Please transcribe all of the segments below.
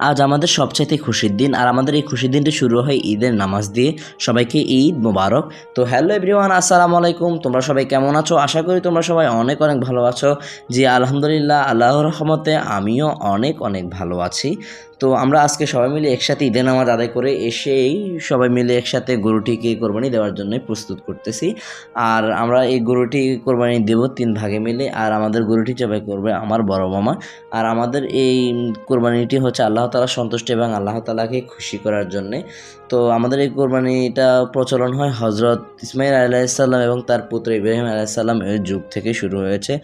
আজ আমাদের সবচাইতে খুশির দিন, আর আমাদের এই খুশির দিনটি শুরু হয় ঈদের নামাজ দিয়ে। সবাইকে ঈদ মোবারক। তো হ্যালো এভরিওয়ান আসসালামু আলাইকুম। তোমরা সবাই কেমন আছো? আশা করি তোমরা সবাই অনেক অনেক ভালো আছো। জি, আলহামদুলিল্লাহ, আল্লাহর রহমতে আমিও অনেক অনেক ভালো আছি। তো আমরা আজকে সবাই মিলে একসাথে ঈদের নামাজ আদায় করে এসেই সবাই মিলে একসাথে গরুটিকে কোরবানি দেওয়ার জন্য প্রস্তুত করতেছি। আর আমরা এই গরুটি কোরবানি দেব তিন ভাগে মিলে। আর আমাদের গরুটি জবাই করবে আমার বড় মামা। আর আমাদের এই কোরবানিটি হচ্ছে আল্লাহ তালা সন্তুষ্ট এবং আল্লাহ তালাকে খুশি করার জন্যে। তো আমাদের এই কোরবানিটা প্রচলন হয় হজরত ইসমাইল আলাইসাল্লাম এবং তার পুত্র ইব্রাহিম আলাইসাল্লাম এর যুগ থেকে শুরু হয়েছে।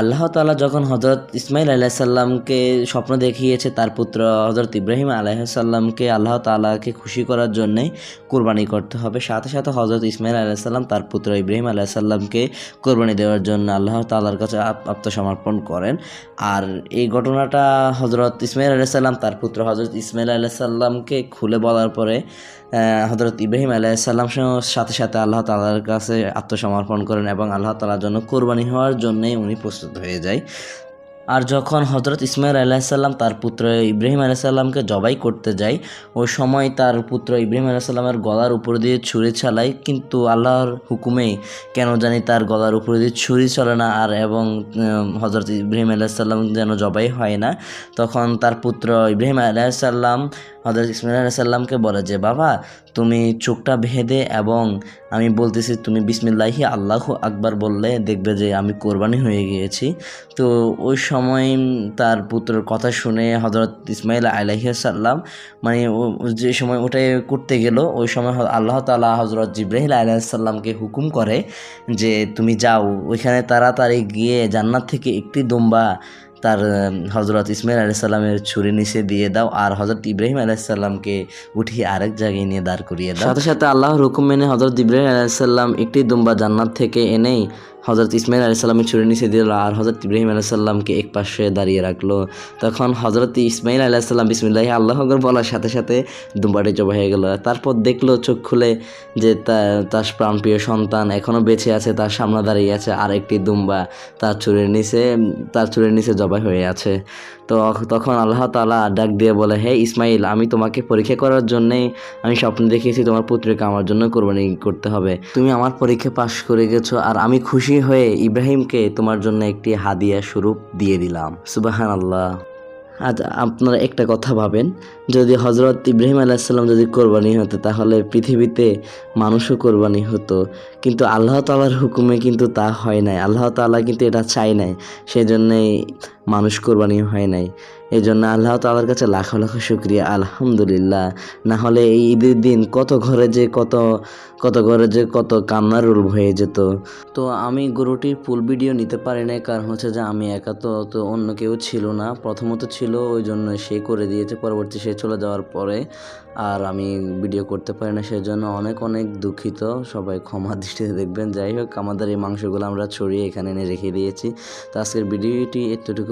আল্লাহ তালা যখন হজরত ইসমাইল আলাইসাল্লামকে স্বপ্ন দেখিয়েছে, তার পুত্র হজরত ইব্রাহিম আলাইসাল্লামকে আল্লাহ তালাকে খুশি করার জন্যে কোরবানি করতে হবে। সাথে সাথে হজরত ইসমাইল আলাইসাল্লাম তার পুত্র ইব্রাহিম আলাইসাল্লামকে কোরবানি দেওয়ার জন্য আল্লাহ তালার কাছে আত্মসমর্পণ করেন। আর এই ঘটনাটা হজরত ইসমাইল আলাইসাল্লাম তার পুত্র হজরত ইসমাইল আলাইসাল্লামকে খুলে বলার পরে হজরত ইব্রাহিম আলাইসাল্লাম সাথে সাথে আল্লাহ তালার কাছে আত্মসমর্পণ করেন এবং আল্লাহ তালার জন্য কোরবানি হওয়ার জন্যই উনি প্রস্তুত হয়ে যায়। আর যখন হজরত ইসমাইল আলাইসাল্লাম তার পুত্র ইব্রাহিম আলাইসাল্লামকে জবাই করতে যায়, ওই সময় তার পুত্র ইব্রাহিম আলাইসাল্লামের গলার উপর দিয়ে ছুরি চালায়। কিন্তু আল্লাহর হুকুমে কেন জানি তার গলার উপর দিয়ে ছুরি চলে না আর এবং হজরত ইব্রাহিম আলাইসাল্লাম যেন জবাই হয় না। তখন তার পুত্র ইব্রাহিম আলাইসাল্লাম হজরত ইসমাইল আলাইসাল্লামকে বলে যে, বাবা, তুমি চোখটা ভেদে এবং আমি বলতেছি, তুমি বিসমিল্লাহি আল্লাহ আকবার বললে দেখবে যে আমি কোরবানি হয়ে গিয়েছি। তো ওই সময় তার পুত্রের কথা শুনে হজরত ইসমাইল আলাইসাল্লাম মানে যে সময় ওটাই করতে গেল, ওই সময় আল্লাহ তালা হজরত জিব্রাহিল আলাইসাল্লামকে হুকুম করে যে, তুমি যাও। ওইখানে তাড়াতাড়ি গিয়ে জান্নাত থেকে একটি দুম্বা তার হজরত ইসমাইল আলাইসাল্লামের ছুরি নিচে দিয়ে দাও আর হজরত ইব্রাহিম আলাইসাল্লামকে উঠিয়ে আরেক জায়গায় নিয়ে দাঁড় করিয়ে দাও। সাথে সাথে আল্লাহর হুকুম মেনে হজরত ইব্রাহিম আলাইসাল্লাম একটি দুম্বা জান্নাত থেকে এনেই হজরত ইসমাইল আলাইসাল্লামের ছুরি নিচে দিল আর হজরত ইব্রাহিম আলাইসাল্লামকে এক পাশে দাঁড়িয়ে রাখল। তখন হজরত ইসমাইল আলাইসাল্লাম বিসমিল্লাহ আল্লাহ আকবর বলার সাথে সাথে দুম্বাটি জবা হয়ে গেল। তারপর দেখল চোখ খুলে যে তার প্রাণপ্রিয় সন্তান এখনও বেঁচে আছে, তার সামনে দাঁড়িয়ে আছে আর একটি দুম্বা। তার চুরির নিচে তার চুরির নিচে জবাই হয়ে আছে। তো তখন আল্লাহ তাআলা ডাক দিয়ে বলে, হে ইসমাইল আমি তোমাকে পরীক্ষা করার জন্যেই আমি স্বপ্ন দেখিয়েছি তোমার পুত্রকে আমার জন্য কোরবানি করতে হবে। তুমি আমার পরীক্ষা পাশ করে গেছো আর আমি খুশি হয়ে ইব্রাহিমকে তোমার জন্য একটি হাদিয়া স্বরূপ দিয়ে দিলাম। সুবাহান আল্লাহ আজ আপনারা একটা কথা ভাবেন, যদি হজরত ইব্রাহিম আলাইসাল্লাম যদি কোরবানি হতো, তাহলে পৃথিবীতে মানুষও কোরবানি হতো। কিন্তু আল্লাহ তালার হুকুমে কিন্তু তা হয় নাই। আল্লাহ তালা কিন্তু এটা চায় নাই। সেই সেজন্যই মানুষ কোরবানি হয় নাই। এই জন্য আল্লাহ তালার কাছে লাখো লাখো শুক্রিয়া, আলহামদুলিল্লাহ। না হলে এই ঈদের দিন কত ঘরে যে কত কত ঘরে যে কত কান্নার রূপ হয়ে যেত। তো আমি গরুটির ফুল ভিডিও নিতে পারি নাই, কারণ হচ্ছে যে আমি একা তো তো অন্য কেউ ছিল না। প্রথমত ছিল ওই জন্য সে করে দিয়েছে, পরবর্তী সে চলে যাওয়ার পরে আর আমি ভিডিও করতে পারি না। সেজন্য অনেক অনেক দুঃখিত। সবাই ক্ষমা দৃষ্টিতে দেখবেন। যাই হোক, আমাদের এই মাংসগুলো আমরা ছড়িয়ে এখানে এনে রেখে দিয়েছি। তো আজকের ভিডিওটি এতটুকু।